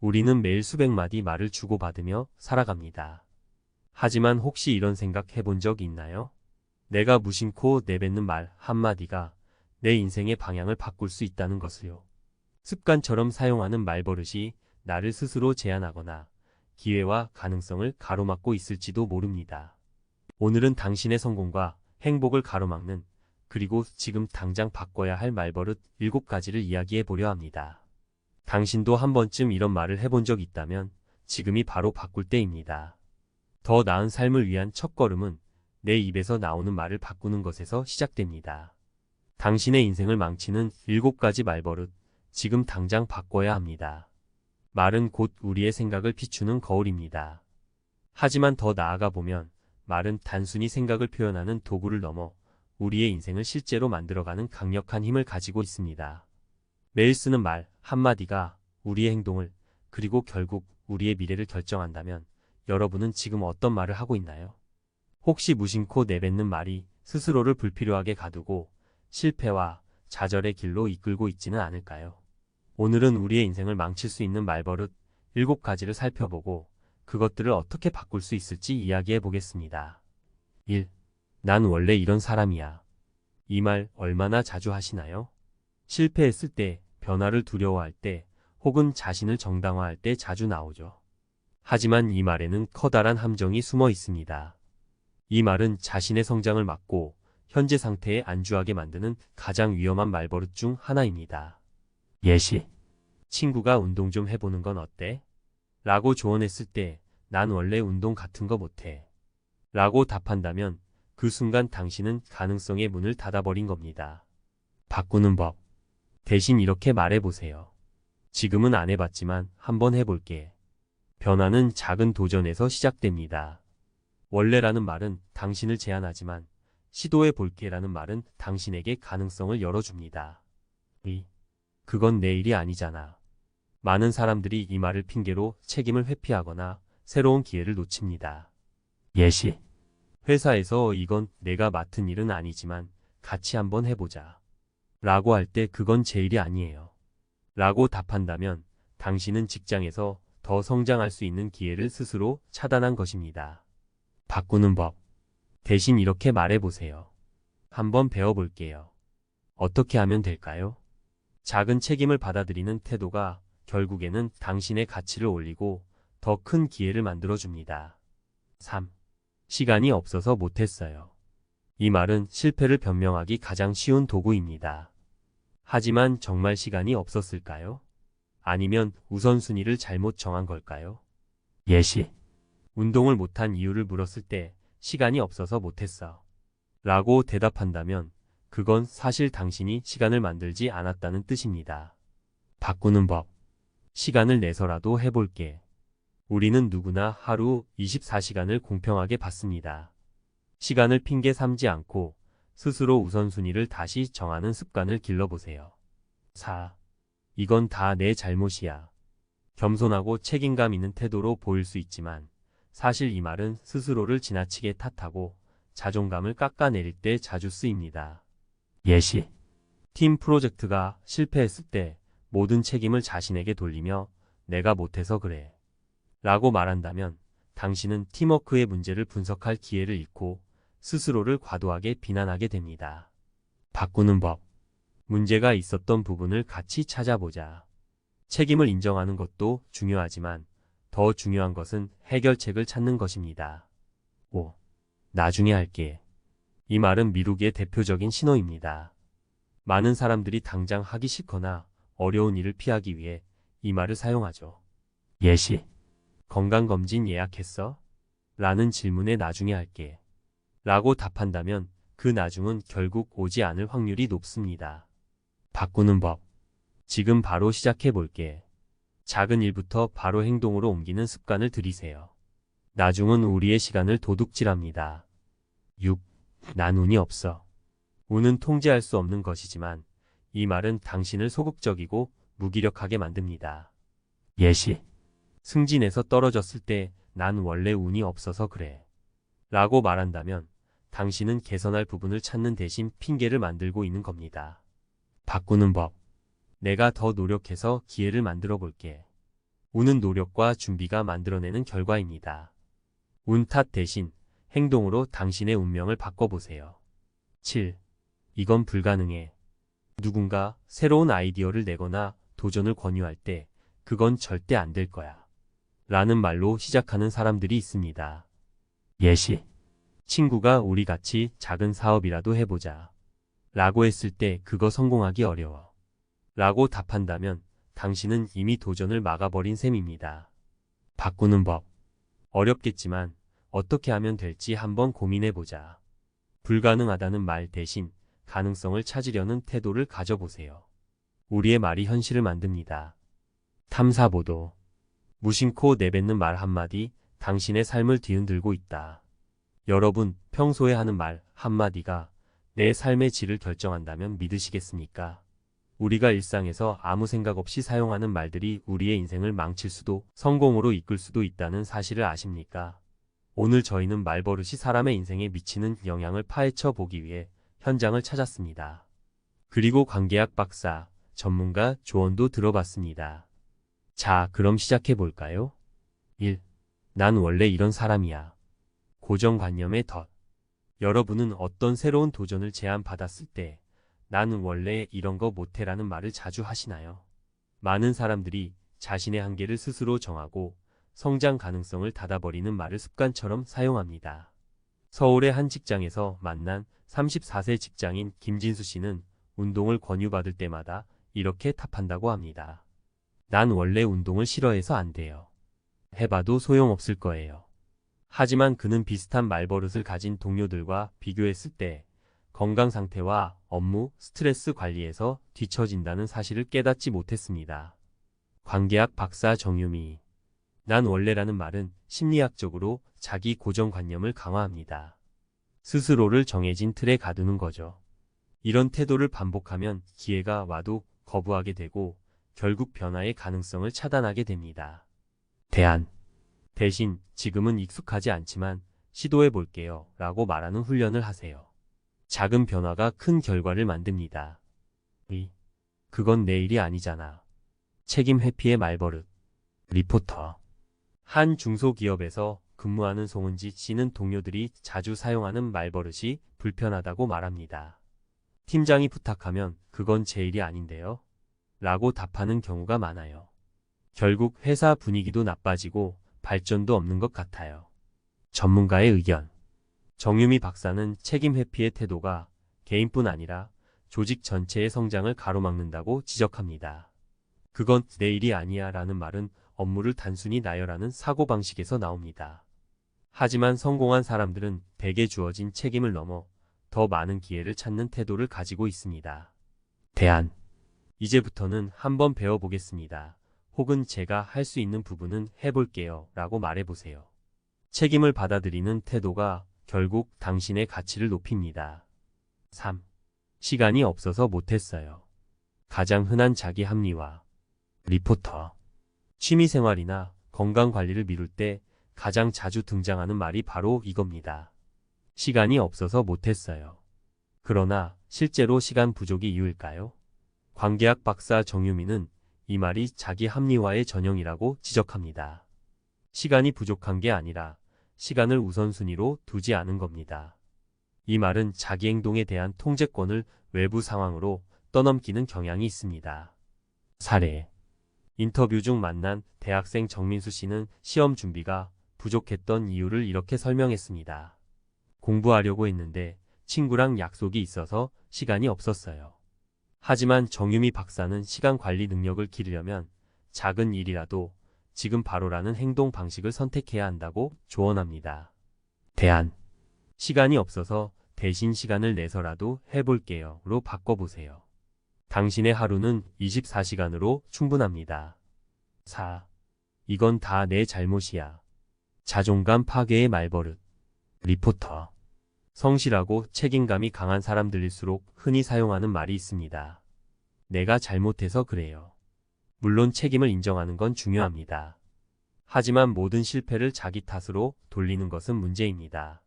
우리는 매일 수백 마디 말을 주고받으며 살아갑니다. 하지만 혹시 이런 생각 해본 적 있나요? 내가 무심코 내뱉는 말 한마디가 내 인생의 방향을 바꿀 수 있다는 것을요. 습관처럼 사용하는 말버릇이 나를 스스로 제한하거나 기회와 가능성을 가로막고 있을지도 모릅니다. 오늘은 당신의 성공과 행복을 가로막는 그리고 지금 당장 바꿔야 할 말버릇 7가지를 이야기해 보려 합니다. 당신도 한 번쯤 이런 말을 해본 적 있다면 지금이 바로 바꿀 때입니다. 더 나은 삶을 위한 첫걸음은 내 입에서 나오는 말을 바꾸는 것에서 시작됩니다. 당신의 인생을 망치는 7가지 말버릇, 지금 당장 바꿔야 합니다. 말은 곧 우리의 생각을 비추는 거울입니다. 하지만 더 나아가 보면 말은 단순히 생각을 표현하는 도구를 넘어 우리의 인생을 실제로 만들어가는 강력한 힘을 가지고 있습니다. 매일 쓰는 말 한마디가 우리의 행동을 그리고 결국 우리의 미래를 결정한다면 여러분은 지금 어떤 말을 하고 있나요? 혹시 무심코 내뱉는 말이 스스로를 불필요하게 가두고 실패와 좌절의 길로 이끌고 있지는 않을까요? 오늘은 우리의 인생을 망칠 수 있는 말버릇 7가지를 살펴보고 그것들을 어떻게 바꿀 수 있을지 이야기해 보겠습니다. 1. 난 원래 이런 사람이야. 이 말 얼마나 자주 하시나요? 실패했을 때, 변화를 두려워할 때, 혹은 자신을 정당화할 때 자주 나오죠. 하지만 이 말에는 커다란 함정이 숨어 있습니다. 이 말은 자신의 성장을 막고 현재 상태에 안주하게 만드는 가장 위험한 말버릇 중 하나입니다. 예시. 친구가 운동 좀 해보는 건 어때? 라고 조언했을 때 난 원래 운동 같은 거 못해. 라고 답한다면 그 순간 당신은 가능성의 문을 닫아버린 겁니다. 바꾸는 법. 대신 이렇게 말해보세요. 지금은 안 해봤지만 한번 해볼게. 변화는 작은 도전에서 시작됩니다. 원래라는 말은 당신을 제한하지만 시도해 볼게라는 말은 당신에게 가능성을 열어줍니다. 이. 그건 내 일이 아니잖아. 많은 사람들이 이 말을 핑계로 책임을 회피하거나 새로운 기회를 놓칩니다. 예시. 회사에서 이건 내가 맡은 일은 아니지만 같이 한번 해보자. 라고 할 때 그건 제 일이 아니에요. 라고 답한다면 당신은 직장에서 더 성장할 수 있는 기회를 스스로 차단한 것입니다. 바꾸는 법. 대신 이렇게 말해보세요. 한번 배워볼게요. 어떻게 하면 될까요? 작은 책임을 받아들이는 태도가 결국에는 당신의 가치를 올리고 더 큰 기회를 만들어줍니다. 3. 시간이 없어서 못했어요. 이 말은 실패를 변명하기 가장 쉬운 도구입니다. 하지만 정말 시간이 없었을까요? 아니면 우선순위를 잘못 정한 걸까요? 예시. 운동을 못한 이유를 물었을 때 시간이 없어서 못했어. 라고 대답한다면 그건 사실 당신이 시간을 만들지 않았다는 뜻입니다. 바꾸는 법. 시간을 내서라도 해볼게. 우리는 누구나 하루 24시간을 공평하게 받습니다. 시간을 핑계 삼지 않고 스스로 우선순위를 다시 정하는 습관을 길러보세요. 4. 이건 다 내 잘못이야. 겸손하고 책임감 있는 태도로 보일 수 있지만 사실 이 말은 스스로를 지나치게 탓하고 자존감을 깎아내릴 때 자주 쓰입니다. 예시. 팀 프로젝트가 실패했을 때 모든 책임을 자신에게 돌리며 내가 못해서 그래. 라고 말한다면 당신은 팀워크의 문제를 분석할 기회를 잃고 스스로를 과도하게 비난하게 됩니다. 바꾸는 법. 문제가 있었던 부분을 같이 찾아보자. 책임을 인정하는 것도 중요하지만 더 중요한 것은 해결책을 찾는 것입니다. 5. 나중에 할게. 이 말은 미루기의 대표적인 신호입니다. 많은 사람들이 당장 하기 싫거나 어려운 일을 피하기 위해 이 말을 사용하죠. 예시. 건강검진 예약했어? 라는 질문에 나중에 할게. 라고 답한다면 그 나중은 결국 오지 않을 확률이 높습니다. 바꾸는 법. 지금 바로 시작해 볼게. 작은 일부터 바로 행동으로 옮기는 습관을 들이세요. 나중은 우리의 시간을 도둑질합니다. 6. 난 운이 없어. 운은 통제할 수 없는 것이지만 이 말은 당신을 소극적이고 무기력하게 만듭니다. 예시. 승진에서 떨어졌을 때 난 원래 운이 없어서 그래. 라고 말한다면 당신은 개선할 부분을 찾는 대신 핑계를 만들고 있는 겁니다. 바꾸는 법. 내가 더 노력해서 기회를 만들어 볼게. 운은 노력과 준비가 만들어내는 결과입니다. 운 탓 대신 행동으로 당신의 운명을 바꿔보세요. 7. 이건 불가능해. 누군가 새로운 아이디어를 내거나 도전을 권유할 때 그건 절대 안 될 거야. 라는 말로 시작하는 사람들이 있습니다. 예시. 친구가 우리 같이 작은 사업이라도 해보자. 라고 했을 때 그거 성공하기 어려워. 라고 답한다면 당신은 이미 도전을 막아버린 셈입니다. 바꾸는 법. 어렵겠지만 어떻게 하면 될지 한번 고민해보자. 불가능하다는 말 대신 가능성을 찾으려는 태도를 가져보세요. 우리의 말이 현실을 만듭니다. 탐사보도. 무심코 내뱉는 말 한마디 당신의 삶을 뒤흔들고 있다. 여러분, 평소에 하는 말 한마디가 내 삶의 질을 결정한다면 믿으시겠습니까? 우리가 일상에서 아무 생각 없이 사용하는 말들이 우리의 인생을 망칠 수도 성공으로 이끌 수도 있다는 사실을 아십니까? 오늘 저희는 말버릇이 사람의 인생에 미치는 영향을 파헤쳐 보기 위해 현장을 찾았습니다. 그리고 관계학 박사, 전문가 조언도 들어봤습니다. 자, 그럼 시작해 볼까요? 1. 난 원래 이런 사람이야. 고정관념의 덫. 여러분은 어떤 새로운 도전을 제안받았을 때 나는 원래 이런 거 못해라는 말을 자주 하시나요? 많은 사람들이 자신의 한계를 스스로 정하고 성장 가능성을 닫아버리는 말을 습관처럼 사용합니다. 서울의 한 직장에서 만난 34세 직장인 김진수 씨는 운동을 권유받을 때마다 이렇게 답한다고 합니다. 난 원래 운동을 싫어해서 안 돼요. 해봐도 소용없을 거예요. 하지만 그는 비슷한 말버릇을 가진 동료들과 비교했을 때 건강 상태와 업무, 스트레스 관리에서 뒤처진다는 사실을 깨닫지 못했습니다. 관계학 박사 정유미. 난 원래라는 말은 심리학적으로 자기 고정관념을 강화합니다. 스스로를 정해진 틀에 가두는 거죠. 이런 태도를 반복하면 기회가 와도 거부하게 되고 결국 변화의 가능성을 차단하게 됩니다. 대안. 대신 지금은 익숙하지 않지만 시도해 볼게요 라고 말하는 훈련을 하세요. 작은 변화가 큰 결과를 만듭니다. 의. 그건 내 일이 아니잖아. 책임 회피의 말버릇. 리포터. 한 중소기업에서 근무하는 송은지 씨는 동료들이 자주 사용하는 말버릇이 불편하다고 말합니다. 팀장이 부탁하면 그건 제 일이 아닌데요. 라고 답하는 경우가 많아요. 결국 회사 분위기도 나빠지고 발전도 없는 것 같아요. 전문가의 의견. 정유미 박사는 책임 회피의 태도가 개인뿐 아니라 조직 전체의 성장을 가로막는다고 지적합니다. 그건 내 일이 아니야 라는 말은 업무를 단순히 나열하는 사고방식에서 나옵니다. 하지만 성공한 사람들은 대개 주어진 책임을 넘어 더 많은 기회를 찾는 태도를 가지고 있습니다. 대안. 이제부터는 한번 배워보겠습니다. 혹은 제가 할 수 있는 부분은 해볼게요. 라고 말해보세요. 책임을 받아들이는 태도가 결국 당신의 가치를 높입니다. 3. 시간이 없어서 못했어요. 가장 흔한 자기 합리화. 리포터. 취미생활이나 건강관리를 미룰 때 가장 자주 등장하는 말이 바로 이겁니다. 시간이 없어서 못했어요. 그러나 실제로 시간 부족이 이유일까요? 관계학 박사 정유미는 이 말이 자기 합리화의 전형이라고 지적합니다. 시간이 부족한 게 아니라 시간을 우선순위로 두지 않은 겁니다. 이 말은 자기 행동에 대한 통제권을 외부 상황으로 떠넘기는 경향이 있습니다. 사례 인터뷰 중 만난 대학생 정민수 씨는 시험 준비가 부족했던 이유를 이렇게 설명했습니다. 공부하려고 했는데 친구랑 약속이 있어서 시간이 없었어요. 하지만 정유미 박사는 시간 관리 능력을 기르려면 작은 일이라도 지금 바로라는 행동 방식을 선택해야 한다고 조언합니다. 대안. 시간이 없어서 대신 시간을 내서라도 해볼게요.로 바꿔보세요. 당신의 하루는 24시간으로 충분합니다. 4. 이건 다 내 잘못이야. 자존감 파괴의 말버릇. 리포터. 성실하고 책임감이 강한 사람들일수록 흔히 사용하는 말이 있습니다. 내가 잘못해서 그래요. 물론 책임을 인정하는 건 중요합니다. 하지만 모든 실패를 자기 탓으로 돌리는 것은 문제입니다.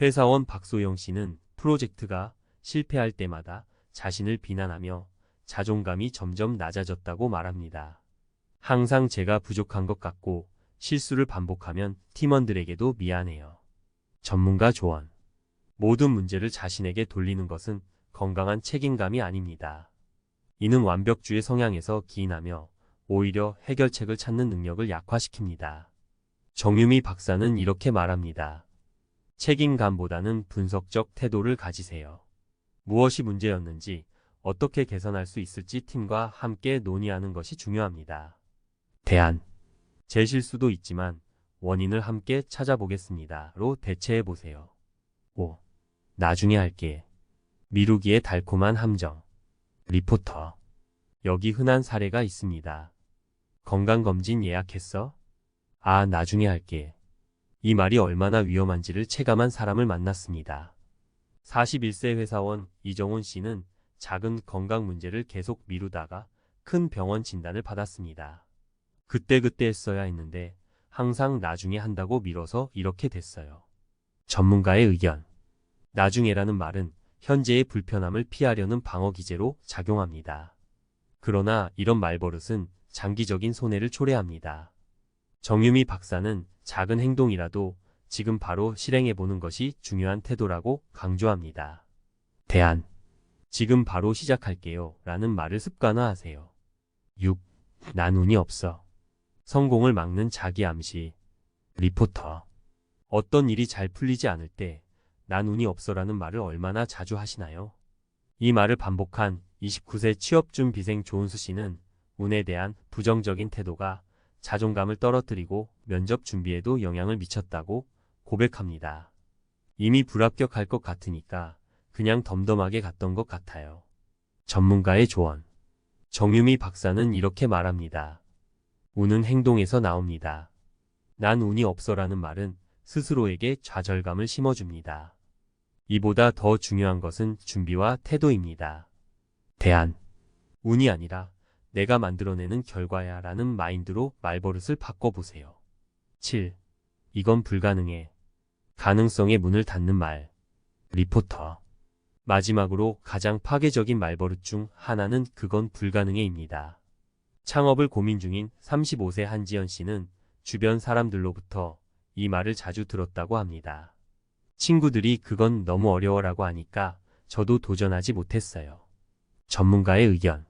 회사원 박소영 씨는 프로젝트가 실패할 때마다 자신을 비난하며 자존감이 점점 낮아졌다고 말합니다. 항상 제가 부족한 것 같고 실수를 반복하면 팀원들에게도 미안해요. 전문가 조언. 모든 문제를 자신에게 돌리는 것은 건강한 책임감이 아닙니다. 이는 완벽주의 성향에서 기인하며 오히려 해결책을 찾는 능력을 약화시킵니다. 정유미 박사는 이렇게 말합니다. 책임감보다는 분석적 태도를 가지세요. 무엇이 문제였는지 어떻게 개선할 수 있을지 팀과 함께 논의하는 것이 중요합니다. 대안. 제 실수도 있지만 원인을 함께 찾아보겠습니다.로 대체해 보세요. 5. 나중에 할게. 미루기의 달콤한 함정. 리포터. 여기 흔한 사례가 있습니다. 건강검진 예약했어? 아, 나중에 할게. 이 말이 얼마나 위험한지를 체감한 사람을 만났습니다. 41세 회사원 이정훈 씨는 작은 건강 문제를 계속 미루다가 큰 병원 진단을 받았습니다. 그때그때 했어야 했는데 항상 나중에 한다고 미뤄서 이렇게 됐어요. 전문가의 의견. 나중에라는 말은 현재의 불편함을 피하려는 방어 기제로 작용합니다. 그러나 이런 말버릇은 장기적인 손해를 초래합니다. 정유미 박사는 작은 행동이라도 지금 바로 실행해보는 것이 중요한 태도라고 강조합니다. 대안. 지금 바로 시작할게요. 라는 말을 습관화하세요. 6. 난 운이 없어. 성공을 막는 자기 암시. 리포터. 어떤 일이 잘 풀리지 않을 때, 난 운이 없어라는 말을 얼마나 자주 하시나요? 이 말을 반복한 29세 취업준 비생 조은수 씨는 운에 대한 부정적인 태도가 자존감을 떨어뜨리고 면접 준비에도 영향을 미쳤다고 고백합니다. 이미 불합격할 것 같으니까 그냥 덤덤하게 갔던 것 같아요. 전문가의 조언. 정유미 박사는 이렇게 말합니다. 운은 행동에서 나옵니다. 난 운이 없어라는 말은 스스로에게 좌절감을 심어줍니다. 이보다 더 중요한 것은 준비와 태도입니다. 대안. 운이 아니라 내가 만들어내는 결과야 라는 마인드로 말버릇을 바꿔보세요. 7. 이건 불가능해. 가능성의 문을 닫는 말. 리포터. 마지막으로 가장 파괴적인 말버릇 중 하나는 그건 불가능해입니다. 창업을 고민 중인 35세 한지연 씨는 주변 사람들로부터 이 말을 자주 들었다고 합니다. 친구들이 그건 너무 어려워라고 하니까 저도 도전하지 못했어요. 전문가의 의견.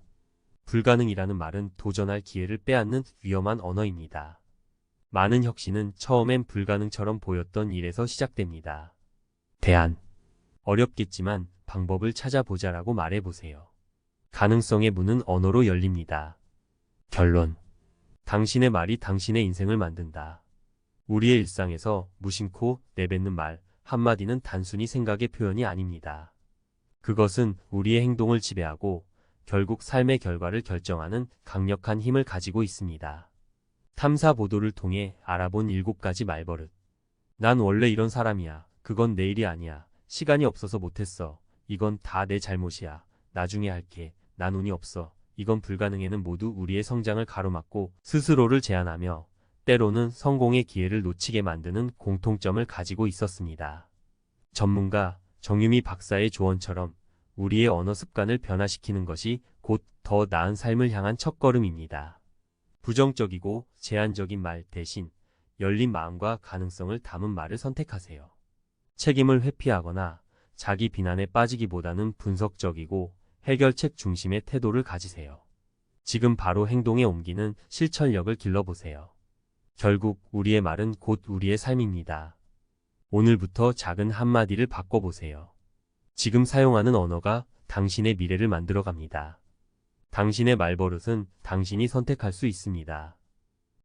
불가능이라는 말은 도전할 기회를 빼앗는 위험한 언어입니다. 많은 혁신은 처음엔 불가능처럼 보였던 일에서 시작됩니다. 대안. 어렵겠지만 방법을 찾아보자라고 말해보세요. 가능성의 문은 언어로 열립니다. 결론. 당신의 말이 당신의 인생을 만든다. 우리의 일상에서 무심코 내뱉는 말 한마디는 단순히 생각의 표현이 아닙니다. 그것은 우리의 행동을 지배하고 결국 삶의 결과를 결정하는 강력한 힘을 가지고 있습니다. 탐사 보도를 통해 알아본 7가지 말버릇. 난 원래 이런 사람이야. 그건 내 일이 아니야. 시간이 없어서 못했어. 이건 다 내 잘못이야. 나중에 할게. 난 운이 없어. 이건 불가능에는 모두 우리의 성장을 가로막고 스스로를 제한하며 때로는 성공의 기회를 놓치게 만드는 공통점을 가지고 있었습니다. 전문가 정유미 박사의 조언처럼 우리의 언어 습관을 변화시키는 것이 곧 더 나은 삶을 향한 첫걸음입니다. 부정적이고 제한적인 말 대신 열린 마음과 가능성을 담은 말을 선택하세요. 책임을 회피하거나 자기 비난에 빠지기보다는 분석적이고 해결책 중심의 태도를 가지세요. 지금 바로 행동에 옮기는 실천력을 길러보세요. 결국 우리의 말은 곧 우리의 삶입니다. 오늘부터 작은 한마디를 바꿔보세요. 지금 사용하는 언어가 당신의 미래를 만들어 갑니다. 당신의 말버릇은 당신이 선택할 수 있습니다.